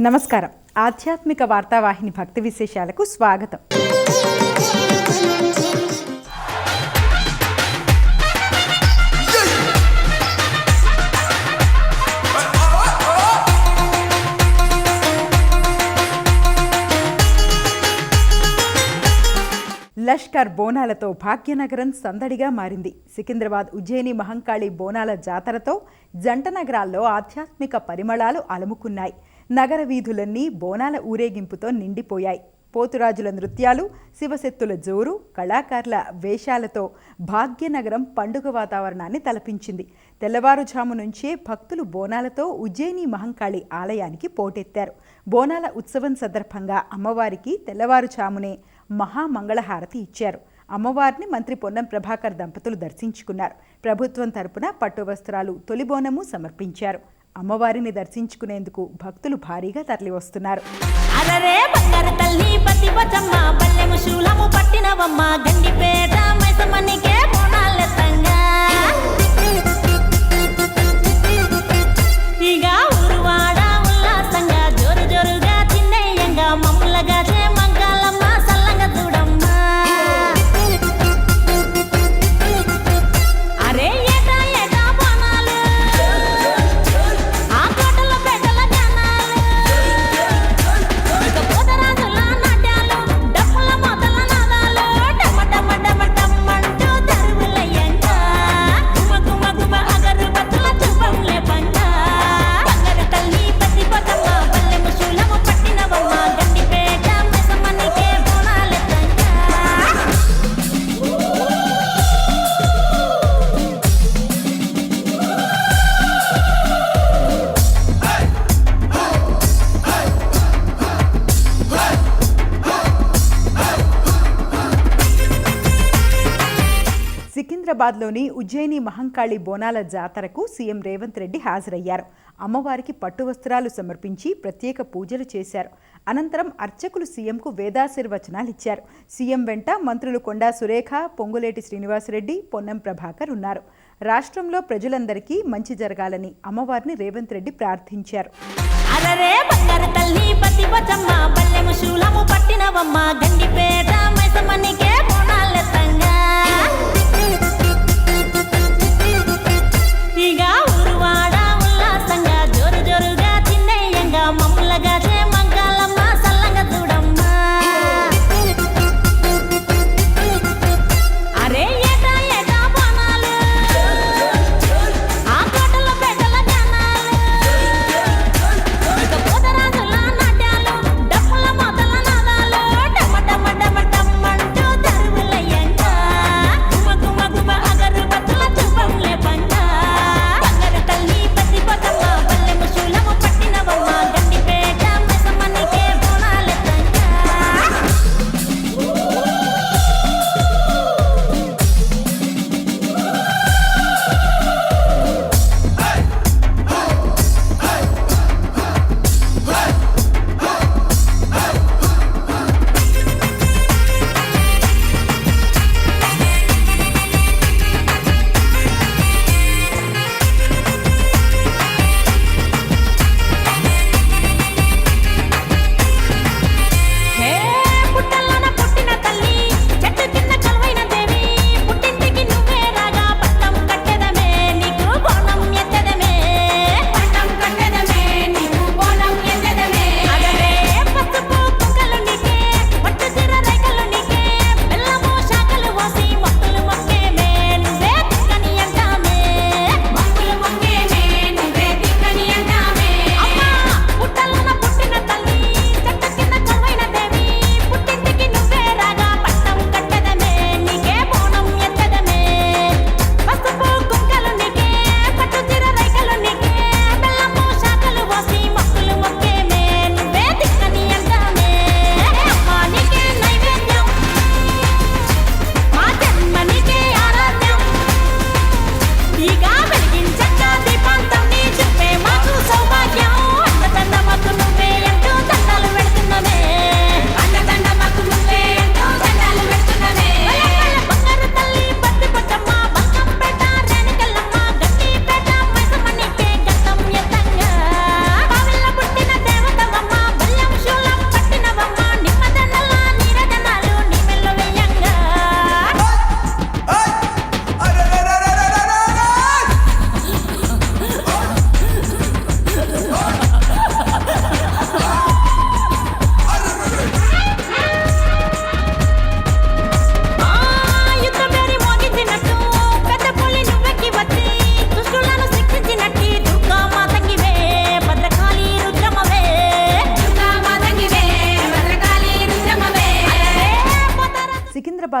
నమస్కారం. ఆధ్యాత్మిక వార్తావాహిని భక్తి విశేషాలకు స్వాగతం. లష్కర్ బోనాలతో భాగ్యనగరం సందడిగా మారింది. సికింద్రాబాద్ ఉజ్జయిని మహంకాళి బోనాల జాతరతో జంట నగరాల్లో ఆధ్యాత్మిక పరిమళాలు అలముకున్నాయి. నగర వీధులన్నీ బోనాల ఊరేగింపుతో నిండిపోయాయి. పోతురాజుల నృత్యాలు శివశక్తుల జోరు కళాకారుల వేషాలతో భాగ్యనగరం పండుగ వాతావరణాన్ని తలపించింది. తెల్లవారుజాము నుంచే భక్తులు బోనాలతో ఉజ్జయిని మహంకాళి ఆలయానికి పోటెత్తారు. బోనాల ఉత్సవం సందర్భంగా అమ్మవారికి తెల్లవారుజామునే మహామంగళహారతి ఇచ్చారు. అమ్మవారిని మంత్రి పొన్నం ప్రభాకర్ దంపతులు దర్శించుకున్నారు. ప్రభుత్వం తరపున పట్టు వస్త్రాలు తొలి బోనము సమర్పించారు. అమ్మవారిని దర్శించుకునేందుకు భక్తులు భారీగా తరలివస్తున్నారు. అరరే బంగారు తల్లి శూలము ఇక ఊరువాడ ఉల్లాసంగా జోరు జోరుగా చిన్నయ్యంగా హైదరాబాద్లోని ఉజ్జయిని మహంకాళి బోనాల జాతరకు సీఎం రేవంత్ రెడ్డి హాజరయ్యారు. అమ్మవారికి పట్టు వస్త్రాలు సమర్పించి ప్రత్యేక పూజలు చేశారు. అనంతరం అర్చకులు సీఎంకు వేదాశీర్వచనాలు ఇచ్చారు. సీఎం వెంట మంత్రులు కొండా సురేఖ పొంగులేటి శ్రీనివాసరెడ్డి పొన్నం ప్రభాకర్ ఉన్నారు. రాష్ట్రంలో ప్రజలందరికీ మంచి జరగాలని అమ్మవారిని రేవంత్ రెడ్డి ప్రార్థించారు. అరరే బంగారు తల్లి పతి బచమ్మ బల్లెము శూలము పట్టినవమ్మ గండిపేట మైసమ్మనికే బోనాలెత్తంగా.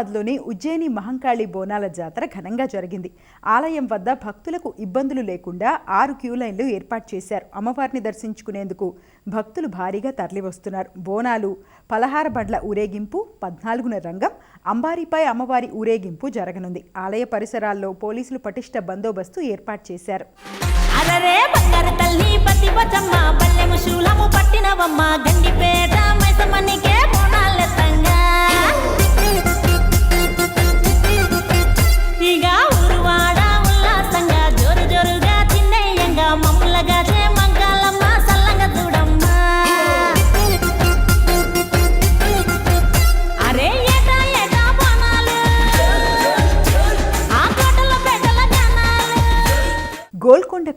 హైదరాబాద్లోని ఉజ్జయిని మహంకాళి బోనాల జాతర ఘనంగా జరిగింది. ఆలయం వద్ద భక్తులకు ఇబ్బందులు లేకుండా ఆరు క్యూ లైన్లు ఏర్పాటు చేశారు. అమ్మవారిని దర్శించుకునేందుకు భక్తులు భారీగా తరలివస్తున్నారు. బోనాలు పలహార బండ్ల ఊరేగింపు పద్నాలుగున రంగం అంబారిపై అమ్మవారి ఊరేగింపు జరగనుంది. ఆలయ పరిసరాల్లో పోలీసులు పటిష్ట బందోబస్తు ఏర్పాటు చేశారు. అరరే బంగారు తల్లి శూలము పట్టినవమ్మ గండిపేట మైసమనికే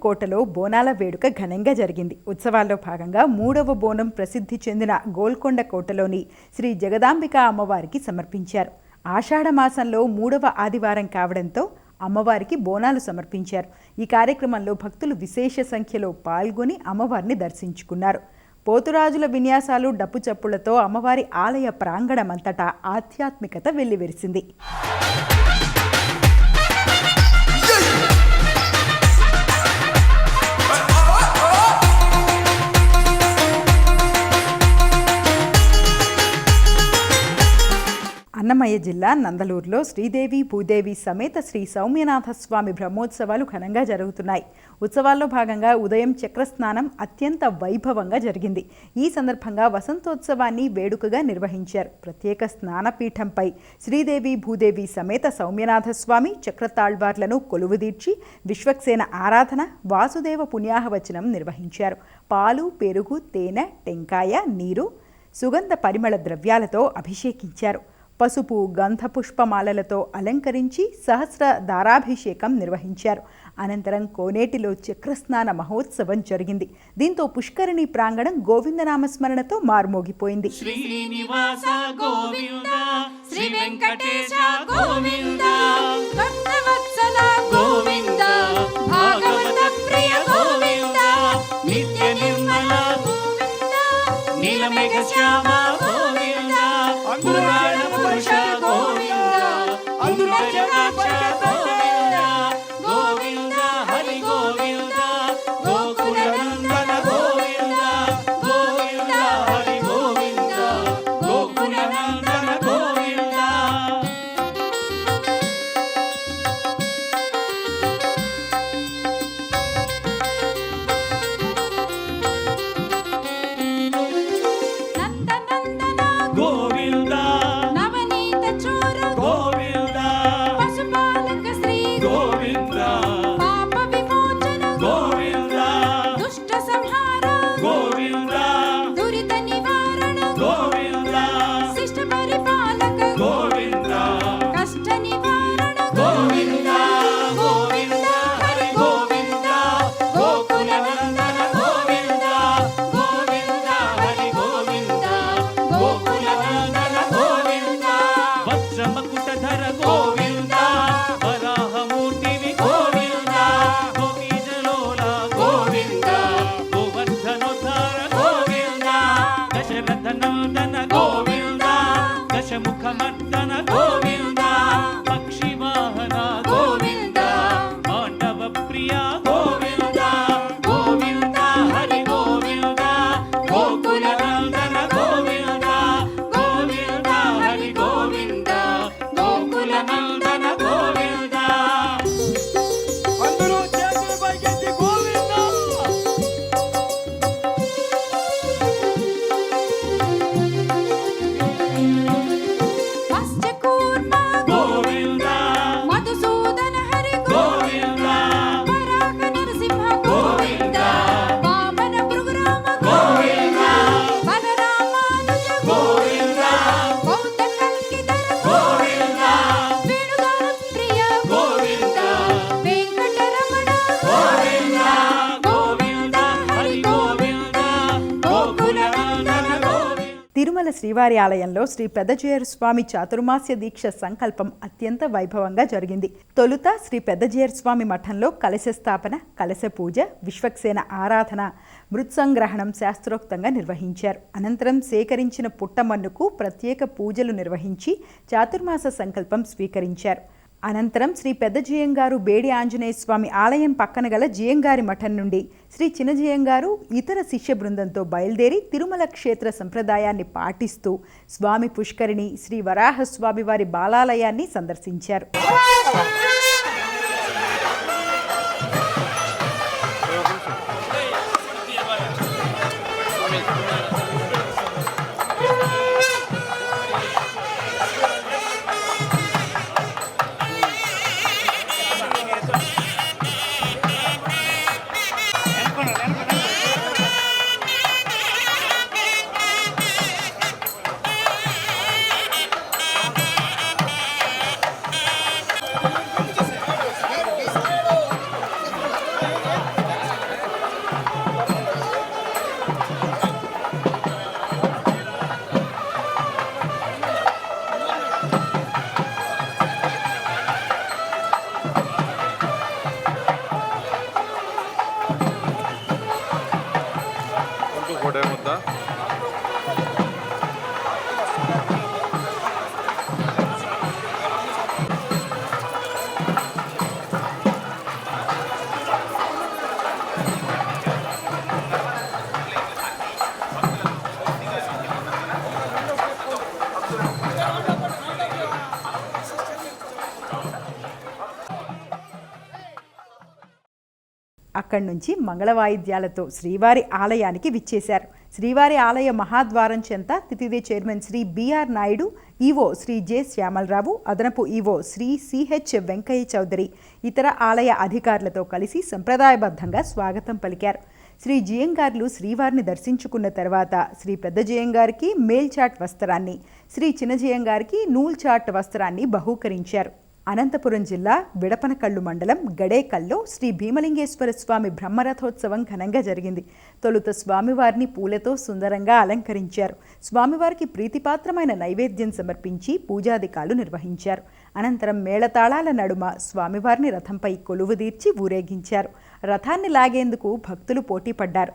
కోటలో బోనాల వేడుక ఘనంగా జరిగింది. ఉత్సవాల్లో భాగంగా మూడవ బోనం ప్రసిద్ధి చెందిన గోల్కొండ కోటలోని శ్రీ జగదాంబిక అమ్మవారికి సమర్పించారు. ఆషాఢ మాసంలో మూడవ ఆదివారం కావడంతో అమ్మవారికి బోనాలు సమర్పించారు. ఈ కార్యక్రమంలో భక్తులు విశేష సంఖ్యలో పాల్గొని అమ్మవారిని దర్శించుకున్నారు. పోతురాజుల విన్యాసాలు డప్పు చప్పులతో అమ్మవారి ఆలయ ప్రాంగణమంతటా ఆధ్యాత్మికత వెల్లివిరిసింది. అన్నమయ్య జిల్లా నందలూరులో శ్రీదేవి భూదేవి సమేత శ్రీ సౌమ్యనాథస్వామి బ్రహ్మోత్సవాలు ఘనంగా జరుగుతున్నాయి. ఉత్సవాల్లో భాగంగా ఉదయం చక్రస్నానం అత్యంత వైభవంగా జరిగింది. ఈ సందర్భంగా వసంతోత్సవాన్ని వేడుకగా నిర్వహించారు. ప్రత్యేక స్నానపీఠంపై శ్రీదేవి భూదేవి సమేత సౌమ్యనాథస్వామి చక్రతాళ్వార్లను కొలువుదీర్చి విశ్వక్సేన ఆరాధన వాసుదేవ పుణ్యాహవచనం నిర్వహించారు. పాలు పెరుగు తేనె టెంకాయ నీరు సుగంధ పరిమళ ద్రవ్యాలతో అభిషేకించారు. పసుపు గంధపుష్పమాలలతో అలంకరించి సహస్ర దారాభిషేకం నిర్వహించారు. అనంతరం కోనేటిలో చక్రస్నాన మహోత్సవం జరిగింది. దీంతో పుష్కరిణి ప్రాంగణం గోవిందనామస్మరణతో మార్మోగిపోయింది. శ్రీనివాస గోవింద శ్రీ వెంకటేశ గోవింద భక్తవత్సల గోవింద భాగవత ప్రియ గోవింద నిత్య నిర్మల నీలమేఘ శ్యామ దశముఖమర్దన గోవింద తిరుమల ఆలయంలో శ్రీ పెద్దజేరు స్వామి చాతుర్మాస్య దీక్ష సంకల్పం అత్యంత వైభవంగా జరిగింది. తొలుత శ్రీ పెద్దజేరు స్వామి మఠంలో కలశ స్థాపన కలశ పూజ విశ్వక్సేన ఆరాధన మృత్సంగ్రహణం శాస్త్రోక్తంగా నిర్వహించారు. అనంతరం సేకరించిన పుట్టమన్నుకు ప్రత్యేక పూజలు నిర్వహించి చాతుర్మాస సంకల్పం స్వీకరించారు. అనంతరం శ్రీ పెద్ద జియంగారు బేడి ఆంజనేయ స్వామి ఆలయం పక్కన గల జియంగారి మఠం నుండి శ్రీ చిన్నజయంగారు ఇతర శిష్య బృందంతో బయలుదేరి తిరుమల క్షేత్ర సంప్రదాయాన్ని పాటిస్తూ స్వామి పుష్కరిణి శ్రీ వరాహస్వామి వారి బాలాలయాన్ని సందర్శించారు. అక్కడి నుంచి మంగళ వాయిద్యాలతో శ్రీవారి ఆలయానికి విచ్చేశారు. శ్రీవారి ఆలయ మహాద్వారం చెంత తితిదే chairman Shri BR Naidu EO Shri J. Syamala Rao అదనపు ఈవో శ్రీ సిహెచ్ వెంకయ్య చౌదరి ఇతర ఆలయ అధికారులతో కలిసి సంప్రదాయబద్ధంగా స్వాగతం పలికారు. శ్రీ జియంగార్లు శ్రీవారిని దర్శించుకున్న తర్వాత శ్రీ పెద్ద జియంగారికి మేల్చాట్ వస్త్రాన్ని శ్రీ చిన్న జియంగారికి నూల్చాట్ వస్త్రాన్ని బహూకరించారు. అనంతపురం జిల్లా విడపనకళ్ళు మండలం గడేకల్లో శ్రీ భీమలింగేశ్వర స్వామి బ్రహ్మరథోత్సవం ఘనంగా జరిగింది. తొలుత స్వామివారిని పూలతో సుందరంగా అలంకరించారు. స్వామివారికి ప్రీతిపాత్రమైన నైవేద్యం సమర్పించి పూజాధికాలు నిర్వహించారు. అనంతరం మేళతాళాల నడుమ స్వామివారిని రథంపై కొలువుదీర్చి ఊరేగించారు. రథాన్ని లాగేందుకు భక్తులు పోటీపడ్డారు.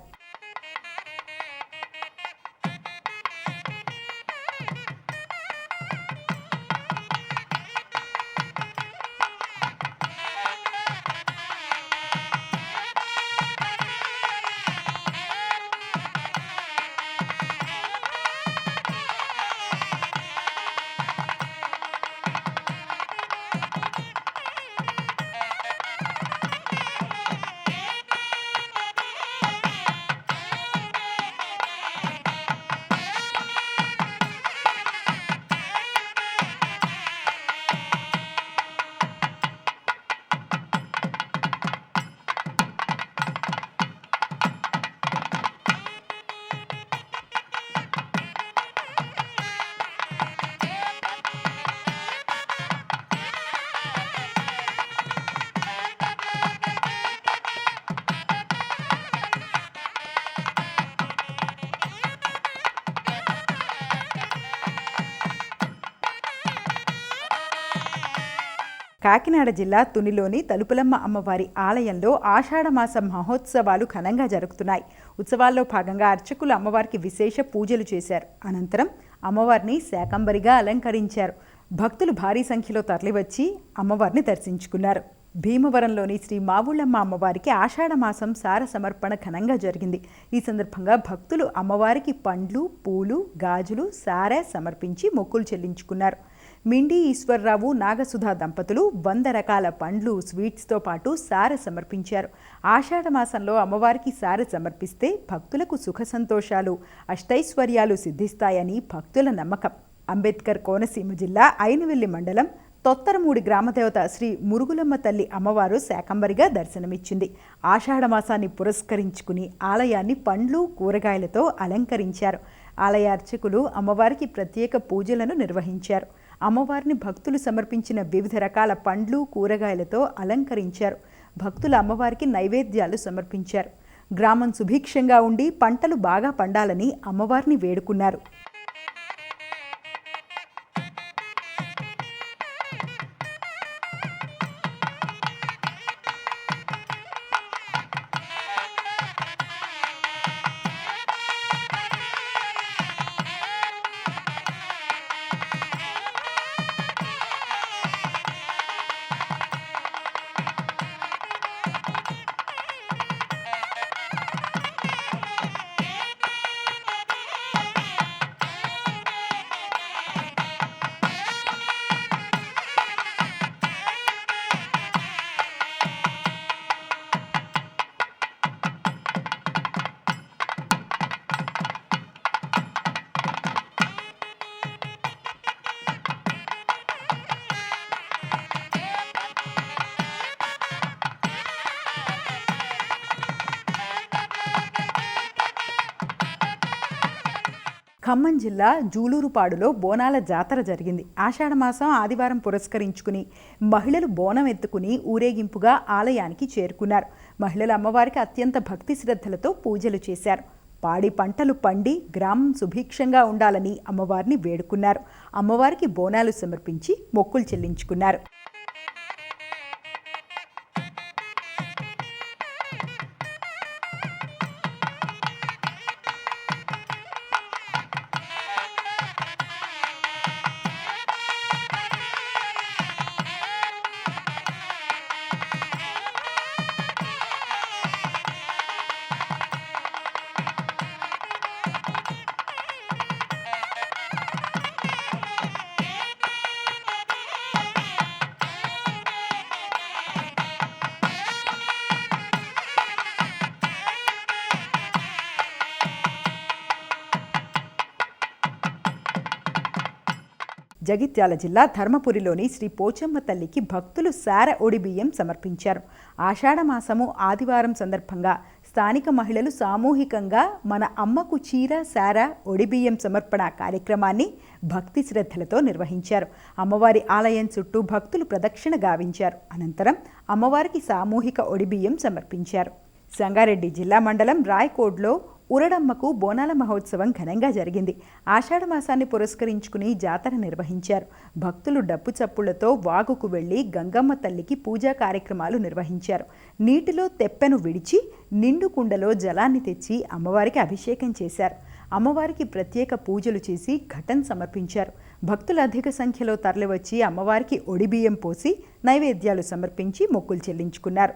కాకినాడ జిల్లా తునిలోని తలుపులమ్మ అమ్మవారి ఆలయంలో ఆషాఢమాస మహోత్సవాలు ఘనంగా జరుగుతున్నాయి. ఉత్సవాల్లో భాగంగా అర్చకులు అమ్మవారికి విశేష పూజలు చేశారు. అనంతరం అమ్మవారిని శాకంబరిగా అలంకరించారు. భక్తులు భారీ సంఖ్యలో తరలివచ్చి అమ్మవారిని దర్శించుకున్నారు. భీమవరంలోని శ్రీ మావుళ్ళమ్మ అమ్మవారికి ఆషాఢమాసం సార సమర్పణ ఘనంగా జరిగింది. ఈ సందర్భంగా భక్తులు అమ్మవారికి పండ్లు పూలు గాజులు సార సమర్పించి మొక్కులు చెల్లించుకున్నారు. మిండి ఈశ్వర్రావు నాగసుధా దంపతులు వంద రకాల పండ్లు స్వీట్స్తో పాటు సార సమర్పించారు. ఆషాఢ మాసంలో అమ్మవారికి సార సమర్పిస్తే భక్తులకు సుఖ సంతోషాలు అష్టైశ్వర్యాలు సిద్ధిస్తాయని భక్తుల నమ్మకం. అంబేద్కర్ కోనసీమ జిల్లా ఐనవెల్లి మండలం తొత్తరమూడి గ్రామదేవత శ్రీ మురుగులమ్మ తల్లి అమ్మవారు శాకంబరిగా దర్శనమిచ్చింది. ఆషాఢమాసాన్ని పురస్కరించుకుని ఆలయాన్ని పండ్లు కూరగాయలతో అలంకరించారు. ఆలయ అర్చకులు అమ్మవారికి ప్రత్యేక పూజలను నిర్వహించారు. అమ్మవారిని భక్తులు సమర్పించిన వివిధ రకాల పండ్లు కూరగాయలతో అలంకరించారు. భక్తులు అమ్మవారికి నైవేద్యాలు సమర్పించారు. గ్రామం సుభిక్షంగా ఉండి పంటలు బాగా పండాలని అమ్మవారిని వేడుకున్నారు. ఖమ్మం జిల్లా జూలూరుపాడులో బోనాల జాతర జరిగింది. ఆషాఢమాసం ఆదివారం పురస్కరించుకుని మహిళలు బోనం ఎత్తుకుని ఊరేగింపుగా ఆలయానికి చేరుకున్నారు. మహిళలు అమ్మవారికి అత్యంత భక్తి శ్రద్ధలతో పూజలు చేశారు. పాడి పంటలు పండి గ్రామం సుభిక్షంగా ఉండాలని అమ్మవారిని వేడుకున్నారు. అమ్మవారికి బోనాలు సమర్పించి మొక్కులు చెల్లించుకున్నారు. జగిత్యాల జిల్లా ధర్మపురిలోని శ్రీ పోచమ్మ తల్లికి భక్తులు సార ఒడి బియ్యం సమర్పించారు. ఆషాఢమాసము ఆదివారం సందర్భంగా స్థానిక మహిళలు సామూహికంగా మన అమ్మకు చీర సార ఒడిబియ్యం సమర్పణ కార్యక్రమాన్ని భక్తి శ్రద్ధలతో నిర్వహించారు. అమ్మవారి ఆలయం చుట్టూ భక్తులు ప్రదక్షిణ గావించారు. అనంతరం అమ్మవారికి సామూహిక ఒడిబియ్యం సమర్పించారు. సంగారెడ్డి జిల్లా మండలం రాయ్కోడ్లో ఉరడమ్మకు బోనాల మహోత్సవం ఘనంగా జరిగింది. ఆషాఢ మాసాన్ని పురస్కరించుకుని జాతర నిర్వహించారు. భక్తులు డప్పు చప్పులతో వాగుకు వెళ్ళి గంగమ్మ తల్లికి పూజా కార్యక్రమాలు నిర్వహించారు. నీటిలో తెప్పెను విడిచి నిండు కుండలో జలాన్ని తెచ్చి అమ్మవారికి అభిషేకం చేశారు. అమ్మవారికి ప్రత్యేక పూజలు చేసి ఘటన్ సమర్పించారు. భక్తులు అధిక సంఖ్యలో తరలివచ్చి అమ్మవారికి ఒడిబియ్యం పోసి నైవేద్యాలు సమర్పించి మొక్కులు చెల్లించుకున్నారు.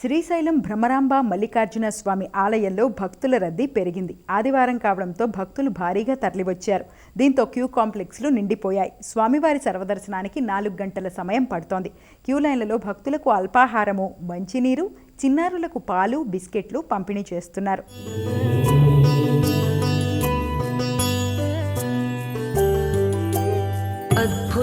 శ్రీశైలం భ్రమరాంబ మల్లికార్జున స్వామి ఆలయంలో భక్తుల రద్దీ పెరిగింది. ఆదివారం కావడంతో భక్తులు భారీగా తరలివచ్చారు. దీంతో క్యూ కాంప్లెక్స్లు నిండిపోయాయి. స్వామివారి సర్వదర్శనానికి నాలుగు గంటల సమయం పడుతోంది. క్యూ లైన్లలో భక్తులకు అల్పాహారము మంచినీరు చిన్నారులకు పాలు బిస్కెట్లు పంపిణీ చేస్తున్నారు.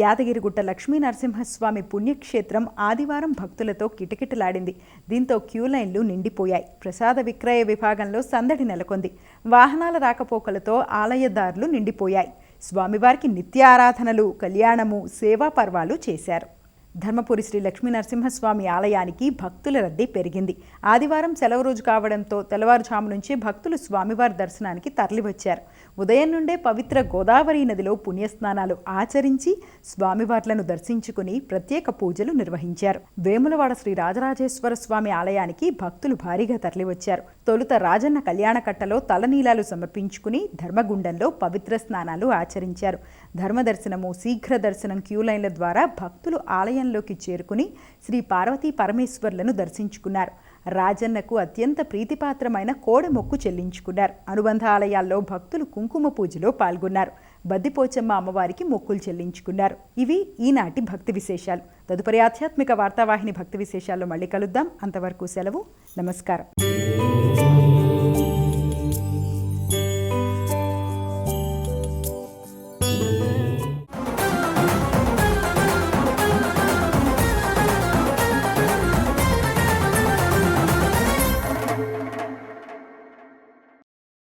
యాదగిరిగుట్ట లక్ష్మీ నరసింహస్వామి పుణ్యక్షేత్రం ఆదివారం భక్తులతో కిటకిటలాడింది. దీంతో క్యూ లైన్లు నిండిపోయాయి. ప్రసాద విక్రయ విభాగంలో సందడి నెలకొంది. వాహనాల రాకపోకలతో ఆలయదారులు నిండిపోయాయి. స్వామివారికి నిత్య ఆరాధనలు కళ్యాణము సేవా పర్వాలు చేశారు. ధర్మపురి శ్రీ లక్ష్మీ నరసింహస్వామి ఆలయానికి భక్తుల రద్దీ పెరిగింది. ఆదివారం సెలవు రోజు కావడంతో తెల్లవారుజాము నుంచే భక్తులు స్వామివారి దర్శనానికి తరలివచ్చారు. ఉదయం నుండే పవిత్ర గోదావరి నదిలో పుణ్యస్నానాలు ఆచరించి స్వామివార్లను దర్శించుకుని ప్రత్యేక పూజలు నిర్వహించారు. వేములవాడ శ్రీ రాజరాజేశ్వర స్వామి ఆలయానికి భక్తులు భారీగా తరలివచ్చారు. తొలుత రాజన్న కళ్యాణకట్టలో తలనీలాలు సమర్పించుకుని ధర్మగుండంలో పవిత్ర స్నానాలు ఆచరించారు. ధర్మదర్శనము శీఘ్ర దర్శనం క్యూ లైన్ల ద్వారా భక్తులు ఆలయంలోకి చేరుకుని శ్రీ పార్వతీ పరమేశ్వర్లను దర్శించుకున్నారు. రాజన్నకు అత్యంత ప్రీతిపాత్రమైన కోడ మొక్కు చెల్లించుకున్నారు. అనుబంధ ఆలయాల్లో భక్తులు కుంకుమ పూజలో పాల్గొన్నారు. బద్దిపోచమ్మ అమ్మవారికి మొక్కులు చెల్లించుకున్నారు. ఇవి ఈనాటి భక్తి విశేషాలు. తదుపరి ఆధ్యాత్మిక వార్తావాహిని భక్తి విశేషాల్లో మళ్ళీ కలుద్దాం. అంతవరకు సెలవు. నమస్కారం.